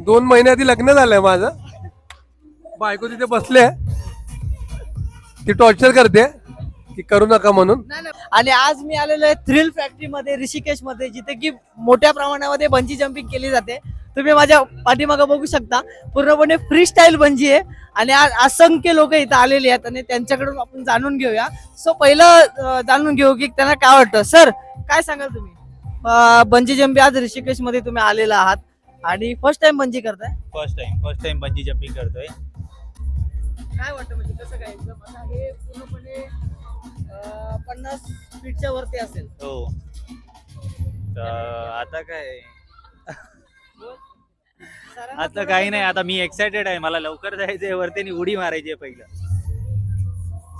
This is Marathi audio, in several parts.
दोन महिन्याआधी लग्न झालंय माझं. बायको तिथे बसले ती टॉर्चर करते. की करू नका म्हणून. आणि आज मी आलेलो आहे थ्रिल फॅक्टरी मध्ये ऋषिकेशमध्ये जिथे की मोठ्या प्रमाणामध्ये बंजी जम्पिंग केली जाते. तुम्ही माझ्या पाठीमागे बघू शकता. पूर्णपणे फ्री स्टाईल बंजी आहे. आणि आज असंख्य लोक इथं आलेली आहेत आणि त्यांच्याकडून आपण जाणून घेऊया. सो पहिलं जाणून घेऊ की त्यांना काय वाटतं. सर काय सांगाल तुम्ही? बंजी जम्पी आज ऋषिकेशमध्ये तुम्ही आलेला आहात. आणि फर्स्ट टाइम बंजी करताय? First time first time bungee jumping करतोय. काय वाटतं म्हणजे कसं काय? एकदम आता हे पूर्णपणे अं, पन्नास फीटच्या वरती असेल. हो. तर आता काय? सरांना आता काही नाही आता मी एक्साइटेड आहे. मला लवकर जायचंय. वरती आणि उडी मारायची आहे पहिलं.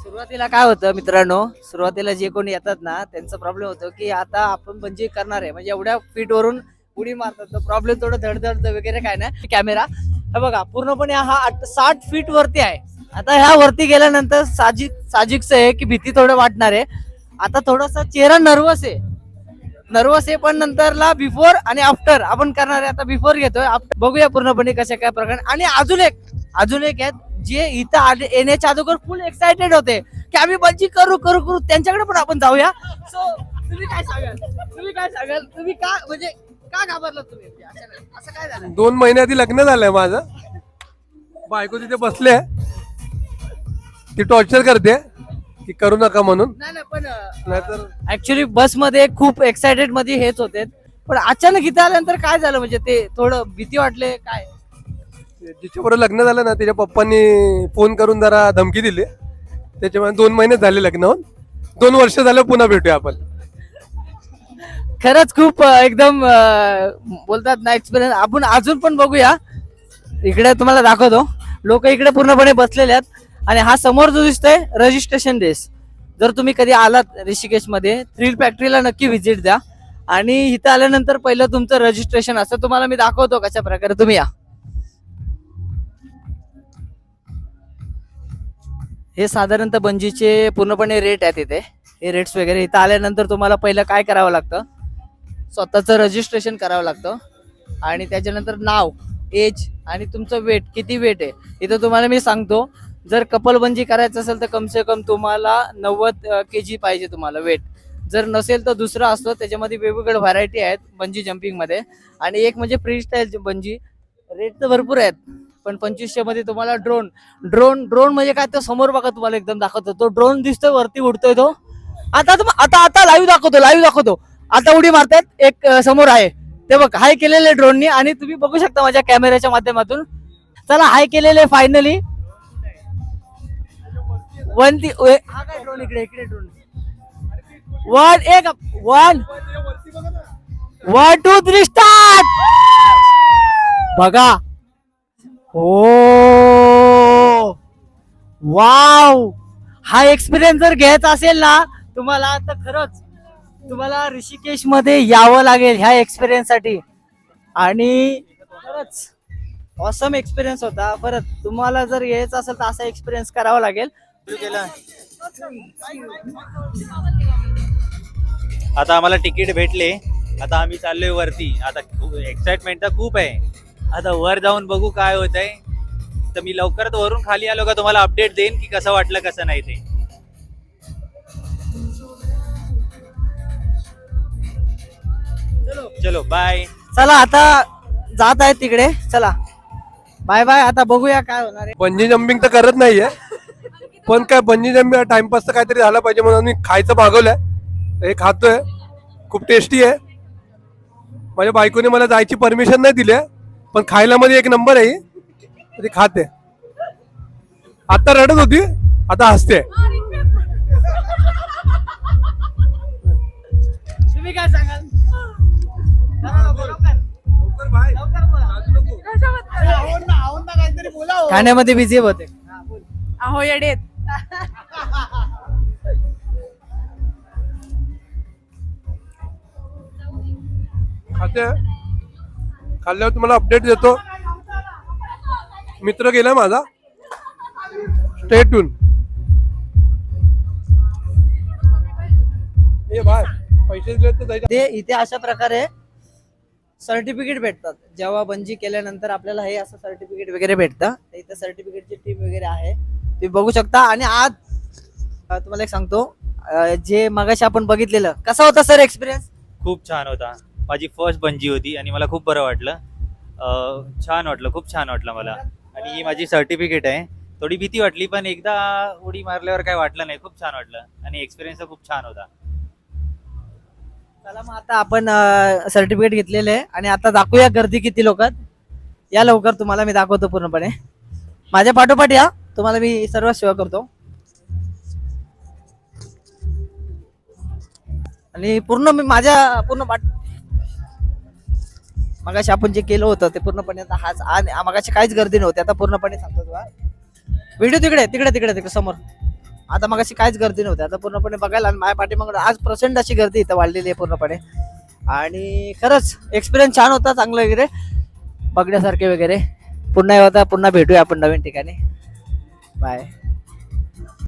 सुरुवातीला काय होतं मित्रांनो? सुरुवातीला जे कोणी येतात ना त्यांचा प्रॉब्लेम होतो की आता आपण बंजी करणार आहे. म्हणजे एवढ्या फीट वरून उडी मारतात प्रॉब्लेम थोडं धडधड वगैरे काय नाही. कॅमेरा हे बघा पूर्णपणे हा आठ- साठ फीट वरती आहे. आता ह्या वरती गेल्यानंतर साजिक साजिकच आहे की भीती थोडं वाटणार आहे. आता थोडासा चेहरा नर्वस आहे. नर्वस आहे पण नंतरला बिफोर आणि आफ्टर आपण करणार आहे. आता बिफोर घेतोय बघूया पूर्णपणे कशा काय प्रकार आणि अजून एक अजून एक आहेत जे इथं आले येण्याच्या अगोदर फुल एक्साइटेड होते. की आम्ही बंजी करू करू करू त्यांच्याकडे पण आपण जाऊया. सो तुम्ही काय सांगाल? तुम्ही काय सांगाल? तुम्ही का म्हणजे का घाबरलात तुम्ही असं काय झालं दोन महिन्या आधी लग्न झालंय माझं. बायको तिथे बसले ती टॉर्चर करते. की करू नका म्हणून. नाही नाही पण अं, नाहीतर ऍक्च्युली बसमध्ये खूप एक्साइटेडमध्ये हेच होते. पण अचानक इथं आल्यानंतर काय झालं? म्हणजे ते थोडं भीती वाटले काय? जिच्याबरोबर लग्न झालं ना तिच्या पप्पांनी फोन करून जरा धमकी दिली. त्याच्यामुळे दोन महिने झाले लग्न होऊन दोन वर्ष झालं पुन्हा भेटूया आपण. खरंच खूप एकदम बोलतात ना एक्सपिरियन्स आपण अजून पण बघूया. इकडे तुम्हाला दाखवतो. लोक इकडे पूर्णपणे बसलेले आहेत. आणि हा समोर जो दिसतोय रजिस्ट्रेशन डेस जर तुम्ही कधी आलात ऋषिकेशमध्ये थ्रिल फॅक्टरीला नक्की व्हिजिट द्या. आणि इथं आल्यानंतर पहिलं तुमचं रजिस्ट्रेशन असतं तुम्हाला मी दाखवतो कशा प्रकारे तुम्ही या. हे साधारणतः बंजीचे पूर्णपणे रेट आहेत इथे. हे रेट्स वगैरे इथं आल्यानंतर तुम्हाला पहिलं काय करावं लागतं? स्वतःचं रजिस्ट्रेशन करावं लागतं. आणि त्याच्यानंतर नाव एज आणि तुमचं वेट किती वेट आहे इथं तुम्हाला मी सांगतो. जर कपल बंजी करायचं असेल तर कमसे कम तुम्हाला नव्वद के जी पाहिजे तुम्हाला वेट जर नसेल तर दुसरा असतो त्याच्यामध्ये वेगवेगळ्या व्हरायटी आहेत बंजी जम्पिंगमध्ये आणि एक म्हणजे फ्री स्टाईल बंजी रेट तर भरपूर आहेत पण पंचवीसशे मध्ये तुम्हाला ड्रोन ड्रोन ड्रोन म्हणजे काय? तो समोर बघा तुम्हाला एकदम दाखवतो. तो ड्रोन दिसतोय वरती उडतोय तो. आता आता आता लाईव्ह दाखवतो लाईव्ह दाखवतो. आता उडी मारतायत एक समोर आहे. ते बघ हाय केलेले ड्रोननी आणि तुम्ही बघू शकता माझ्या कॅमेऱ्याच्या माध्यमातून. चला हाय केलेले फायनली वन ती हा काय ड्रोन इकडे इकडे ड्रोन वन एक one one two three start बघा. हो. वाव हा एक्सपिरियन्स जर घ्यायचा असेल ना तुम्हाला तर खरंच तुम्हाला ऋषिकेशमध्ये यावं लागेल ह्या एक्सपिरियन्ससाठी. आणि खरंच ऑसम एक्सपिरियन्स होता. परत तुम्हाला जर यायचं असेल तर असा एक्सपिरियन्स करावा लागेल. आता आम्हाला तिकीट भेटले. आता आम्ही चाललोय वरती. आता एक्साइटमेंट तर खूप आहे. आता वर जाऊन बघू काय होत आहे तर मी लवकरच वरून खाली आलो का तुम्हाला अपडेट देईन की कसं वाटलं कसं नाही ते. चलो बाय चला आता जात आहेत तिकडे. चला. बाय बाय आता बघूया काय होणार आहे. बंजी जम्पिंग तर करत नाहीये. पण काय बंजी जम्पिंग टाइमपास तर काहीतरी झाला पाहिजे म्हणून मी खायचं भागवलंय. हे खातोय. खूप टेस्टी आहे. माझ्या बायकोने मला जायची परमिशन नाही दिली आहे, पण खायला मध्ये एक नंबर आहे. ही. ती खाते. आता रडत होती. आता हसते. बोला. खाण्यामध्ये बिझी होते अहो येडेत. खाते? खाल्ल्यावर तुम्हाला अपडेट देतो. मित्र गेला माझा. स्टेटून ये बाय. पैसे दिले तर जायचं. ते इथे अशा प्रकारे सर्टिफिकेट भेटतात. जेव्हा बंजी केल्यानंतर आपल्याला हे असं सर्टिफिकेट वगैरे भेटतं. इथं सर्टिफिकेटची टीम वगैरे आहे. तुम्ही बघू शकता. आणि आज तुम्हाला एक सांगतो. जे मगाशी आपण बघितलेलं कसा होता सर एक्सपिरियन्स खूप छान होता. माझी फर्स्ट बंजी होती आणि मला खूप बरं वाटलं. छान वाटलं खूप छान वाटलं मला. आणि ही माझी सर्टिफिकेट आहे. थोडी भीती वाटली पण एकदा उडी मारल्यावर काय वाटलं नाही. खूप छान वाटलं. आणि एक्सपिरियन्स खूप छान होता. चला मग आता आपण सर्टिफिकेट घेतलेले आहे. आणि आता दाखवूया गर्दी किती लोक या लवकर तुम्हाला मी दाखवतो पूर्णपणे. माझ्या पाठोपाठ या तुम्हाला मी सर्व सेवा करतो. आणि पूर्ण मी माझ्या पूर्ण पाठ मगाशी आपण जे केलं होतं ते पूर्णपणे आता हाच आणि मगाशी काहीच गर्दी नव्हती. आता पूर्णपणे सांगतो तुला व्हिडिओ तिकडे तिकडे तिकडे तिकडे समोर. आता मगाशी काहीच गर्दी नव्हती. आता पूर्णपणे बघायला आणि माझ्या पाठीमागं आज प्रचंड अशी गर्दी इथं वाढलेली आहे पूर्णपणे. आणि खरंच एक्सपिरियन्स छान होता चांगलं वगैरे. बघण्यासारखे वगैरे. पुन्हा होता पुन्हा भेटूया आपण नवीन ठिकाणी. बाय